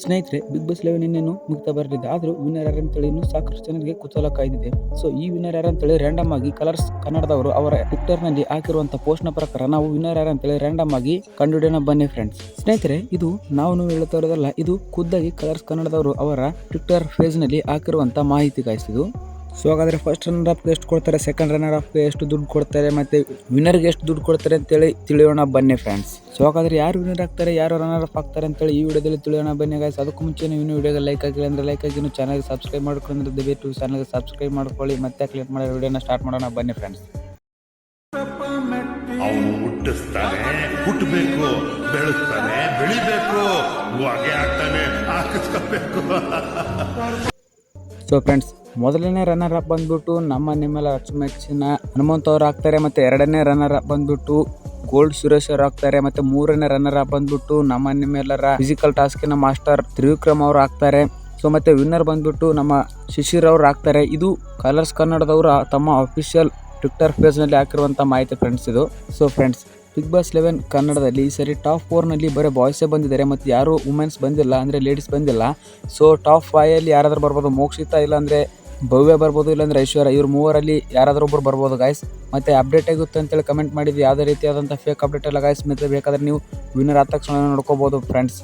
ಸ್ನೇಹಿತರೆ, big boss eleven ಇನ್ನೇನು ಮುಕ್ತ ಬರಲಿದೆ. ಆದರೂ ವಿನ್ನರ್ ಯಾರು ಅಂತೇಳಿ ಇನ್ನೂ ಸಾಕಷ್ಟು ಜನರಿಗೆ ಕುತೂಹಲ ಕಾಯ್ದಿದೆ. ಸೊ ಈ ವಿನ್ನರ್ ಯಾರು ಅಂತೇಳಿ ರ್ಯಾಂಡಮ್ ಆಗಿ ಕಲರ್ಸ್ ಕನ್ನಡದವರು ಅವರ ಟ್ವಿಟ್ಟರ್ನಲ್ಲಿ ಹಾಕಿರುವಂತ ಪೋಸ್ಟ್ನ ಪ್ರಕಾರ ನಾವು ವಿನ್ನರ್ ಯಾರು ಅಂತೇಳಿ ರ್ಯಾಂಡಮ್ ಆಗಿ ಕಂಡುಹಿಡಿಯೋಣ ಬನ್ನಿ ಫ್ರೆಂಡ್ಸ್ ಸ್ನೇಹಿತರೆ, ಇದು ನಾವು ಹೇಳ್ತಾ ಇರೋದಲ್ಲ, ಇದು ಖುದ್ದಾಗಿ ಕಲರ್ಸ್ ಕನ್ನಡದವರು ಅವರ ಟ್ವಿಟರ್ ಪೇಜ್ನಲ್ಲಿ ಹಾಕಿರುವಂತ ಮಾಹಿತಿ ಗಾಯಿಸಿದು ಸೊ ಹಾಗಾದರೆ ಫಸ್ಟ್ ರನ್ನರ್ ಅಪ್ಗೆ ಎಷ್ಟು ಕೊಡ್ತಾರೆ? ಸೆಕೆಂಡ್ ರನ್ನರ್ ಅಪ್ಗೆ ಎಷ್ಟು ದುಡ್ಡು ಕೊಡ್ತಾರೆ? ಮತ್ತು ವಿನ್ನರ್ಗೆ ಎಷ್ಟು ದುಡ್ಡು ಕೊಡ್ತಾರೆ ಅಂತೇಳಿ ತಿಳಿಯೋಣ ಬನ್ನಿ ಫ್ರೆಂಡ್ಸ್ ಸೊ ಹಾಗಾದರೆ ಯಾರು ವಿನ್ನರ್ ಆಗ್ತಾರೆ ಯಾರು ರನ್ನರ್ ಅಪ್ ಆಗ್ತಾರೆ ಅಂತೇಳಿ ಈ ವಿಡಿಯೋದಲ್ಲಿ ತಿಳಿಯೋಣ ಬನ್ನಿ ಗಾಯ್ಸ್ ಅದಕ್ಕೂ ಮುಂಚೆ ನೀವು ಇನ್ನೂ ವಿಡಿಯೋಗೆ ಲೈಕ್ ಆಗಿಲ್ಲ ಅಂದರೆ ಲೈಕ್ ಆಗಿ ನೀವು ಚಾನಲ್ಗೆ ಸಬ್ಸ್ಕ್ರೈಬ್ ಮಾಡ್ಕೊಂಡ್ರೆ ದಯವಿಟ್ಟು ಚಾನಲ್ಗೆ ಸಬ್ಸ್ಕ್ರೈಬ್ ಮಾಡ್ಕೊಳ್ಳಿ. ಮತ್ತೆ ಕ್ಲಿಕ್ ಮಾಡೋ ವಿಡಿಯೋನ ಸ್ಟಾರ್ಟ್ ಮಾಡೋಣ ಬನ್ನಿ ಫ್ರೆಂಡ್ಸ್ ಅವನು ಹುಟ್ಟಿಸ್ತಾನೆ ಹುಟ್ಟಬೇಕು ಬೆಳೆಸ್ತಾನೆ ಬೆಳಿಬೇಕು ಹೊಗೆ ಆಗ್ತಾನೆ ಹಾಕಿಸ್ಕೋಬೇಕು. ಸೊ ಫ್ರೆಂಡ್ಸ್ ಮೊದಲನೇ ರನ್ನರ್ ಅಪ್ ಬಂದ್ಬಿಟ್ಟು ನಮ್ಮ ನಿಮ್ಮೆಲ್ಲ ಅಚ್ಚುಮೆಚ್ಚಿನ ಹನುಮಂತ್ ಅವ್ರು ಆಗ್ತಾರೆ ಮತ್ತು ಎರಡನೇ ರನ್ನರ್ ಅಪ್ ಬಂದ್ಬಿಟ್ಟು ಗೋಲ್ಡ್ ಸುರೇಶ್ ಅವರು ಆಗ್ತಾರೆ ಮತ್ತೆ ಮೂರನೇ ರನ್ನರ್ ಅಪ್ ಬಂದ್ಬಿಟ್ಟು ನಮ್ಮ ನಿಮ್ಮೆಲ್ಲರ ಫಿಸಿಕಲ್ ಟಾಸ್ಕಿನ ಮಾಸ್ಟರ್ ತ್ರಿವಿಕ್ರಮ್ ಅವ್ರು ಆಗ್ತಾರೆ. ಸೊ ಮತ್ತೆ ವಿನ್ನರ್ ಬಂದ್ಬಿಟ್ಟು ನಮ್ಮ ಶಿಶಿರ್ ಅವ್ರು ಆಗ್ತಾರೆ. ಇದು ಕಲರ್ಸ್ ಕನ್ನಡದವರು ತಮ್ಮ ಅಫಿಷಿಯಲ್ ಟ್ವಿಟ್ಟರ್ ಪೇಜ್ನಲ್ಲಿ ಹಾಕಿರುವಂಥ ಮಾಹಿತಿ ಫ್ರೆಂಡ್ಸ್ ಇದು. So friends Bigg Boss eleven ಕನ್ನಡದಲ್ಲಿ ಈ ಸರಿ ಟಾಪ್ ಫೋರ್ನಲ್ಲಿ ಬರೀ ಬಾಯ್ಸೇ ಬಂದಿದ್ದಾರೆ. ಮತ್ತು ಯಾರು ವುಮೆನ್ಸ್ ಬಂದಿಲ್ಲ, ಅಂದರೆ ಲೇಡೀಸ್ ಬಂದಿಲ್ಲ. ಸೊ ಟಾಪ್ ಫೈಯಲ್ಲಿ ಯಾರಾದರೂ ಬರ್ಬೋದು. ಮೋಕ್ಷಿತ ಇಲ್ಲಾಂದರೆ ಭವ್ಯ ಬರ್ಬೋದು ಇಲ್ಲಾಂದ್ರೆ ಐಶ್ವರ್ಯ, ಇವ್ರು ಮೂವರಲ್ಲಿ ಯಾರಾದರೂ ಒಬ್ಬರು ಬರ್ಬೋದು ಗಾಯ್ಸ್ ಮತ್ತೆ ಅಪ್ಡೇಟ್ ಆಗುತ್ತೆ ಅಂತೇಳಿ ಕಮೆಂಟ್ ಮಾಡಿದ್ದು ಯಾವುದೇ ರೀತಿಯಾದಂಥ ಫೇಕ್ ಅಪ್ಡೇಟ್ ಎಲ್ಲ ಗಾಯ್ಸ್ ಮತ್ತೆ ಬೇಕಾದ್ರೆ ನೀವು ವಿನ್ನರ್ ಆದ ತಕ್ಷಣ ನೋಡ್ಕೋಬೋದು ಫ್ರೆಂಡ್ಸ್